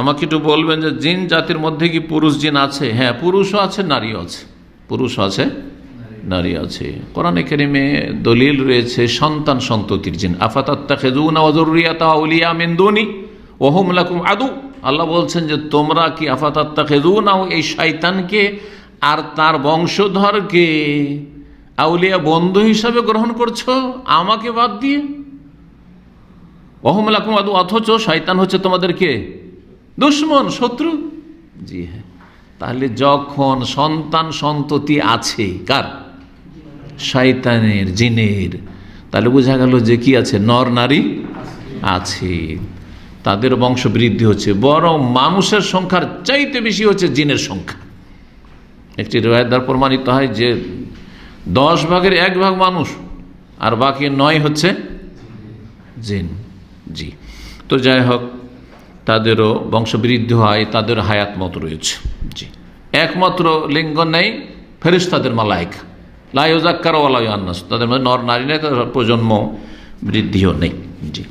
আমাকে একটু বলবেন যে জিন জাতির মধ্যে কি পুরুষ জিন আছে? হ্যাঁ পুরুষও আছে, নারীও আছে। পুরুষও আছে, নারী আছে। কোরআনে কেরিমে দলিল রয়েছে, সন্তান সন্ততির জিন। আফাতাত্তা ওহম লাকুম আদু। আল্লাহ বলছেন যে তোমরা কি আফাতাত্তা খেজুনাও এই শয়তানকে আর তার বংশধরকে আউলিয়া বন্ধু হিসাবে গ্রহণ করছ? আমাকে বাদ দিয়ে। অহমলাকুম আদু, অথচ শয়তান হচ্ছে তোমাদেরকে দুশ্মন, শত্রু? জি হ্যাঁ। তাহলে যখন সন্তান সন্ততি আছে, কার? শয়তানের, জিনের। তাহলে বোঝা গেল যে কি আছে? নর, নারী আছে। তাদের বংশ বৃদ্ধি হচ্ছে। বরং মানুষের সংখ্যার চাইতে বেশি হচ্ছে জিনের সংখ্যা। একটি রেওয়ায়ত দ্বারা প্রমাণিত হয় যে দশ ভাগের এক ভাগ মানুষ আর বাকি নয় হচ্ছে জিন। জি। তো যাই হোক তাদেরও বংশবৃদ্ধি হয়, তাদের হায়াত মত রয়েছে। জি। একমাত্র লিঙ্গ নেই ফেরিস্তাদের মালায়ক। লাইজাক্কার ওয়ালাই আন্নাস তাদের মধ্যে নর, নারী নেই, তাদের প্রজন্ম বৃদ্ধিও নেই। জি।